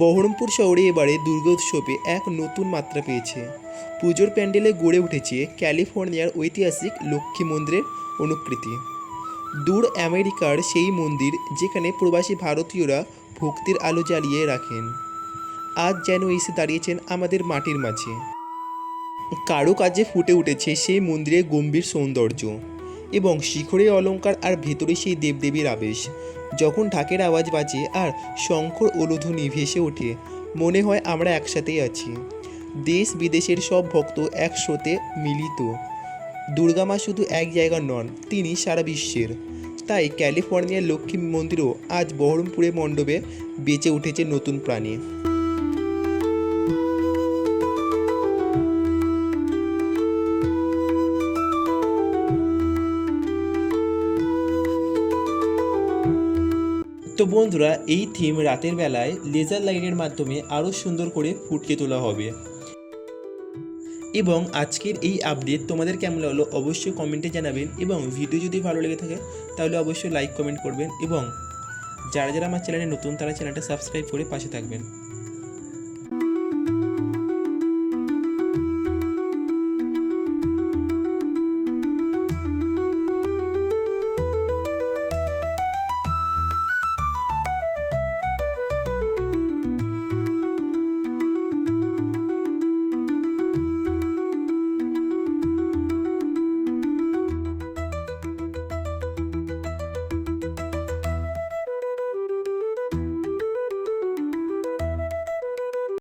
বহরমপুর শহরে এবারে দুর্গোৎসবে এক নতুন মাত্রা পেয়েছে। পুজোর প্যান্ডেলে গড়ে উঠেছে ক্যালিফোর্নিয়ার ঐতিহাসিক লক্ষ্মী মন্দিরের অনুকৃতি। দূর আমেরিকার সেই মন্দির যেখানে প্রবাসী ভারতীয়রা ভক্তির আলো জ্বালিয়ে রাখেন। আজ যেন এসে দাঁড়িয়েছেন আমাদের মাটির মাঝে। কারও কাজে ফুটে উঠেছে সেই মন্দিরের গম্ভীর সৌন্দর্য। এবং শিখরে অলঙ্কার আর ভেতরে সেই দেবদেবীর আবেশ। যখন ঢাকের আওয়াজ বাজে আর শঙ্কর ওলুধ্বনি ভেসে ওঠে, মনে হয় আমরা একসাথেই আছি। দেশ বিদেশের সব ভক্ত এক স্রোতে মিলিত। দুর্গা মা শুধু এক জায়গার নন, তিনি সারা বিশ্বের। তাই ক্যালিফোর্নিয়ার লক্ষ্মী মন্দিরও আজ বহরমপুরে মণ্ডপে বেঁচে উঠেছে নতুন প্রাণী। তো বন্ধুরা, এই থিম রাতের বেলায় লেজার লাইটের মাধ্যমে আরও সুন্দর করে ফুটকে তোলা হবে। এবং আজকের এই আপডেট তোমাদের কেমন লাগল অবশ্যই কমেন্টে জানাবেন এবং ভিডিও যদি ভালো লেগে থাকে, তাহলে অবশ্যই লাইক কমেন্ট করবেন এবং যারা যারা আমার চ্যানেলে নতুন, তারা চ্যানেলটা সাবস্ক্রাইব করে পাশে থাকবেন।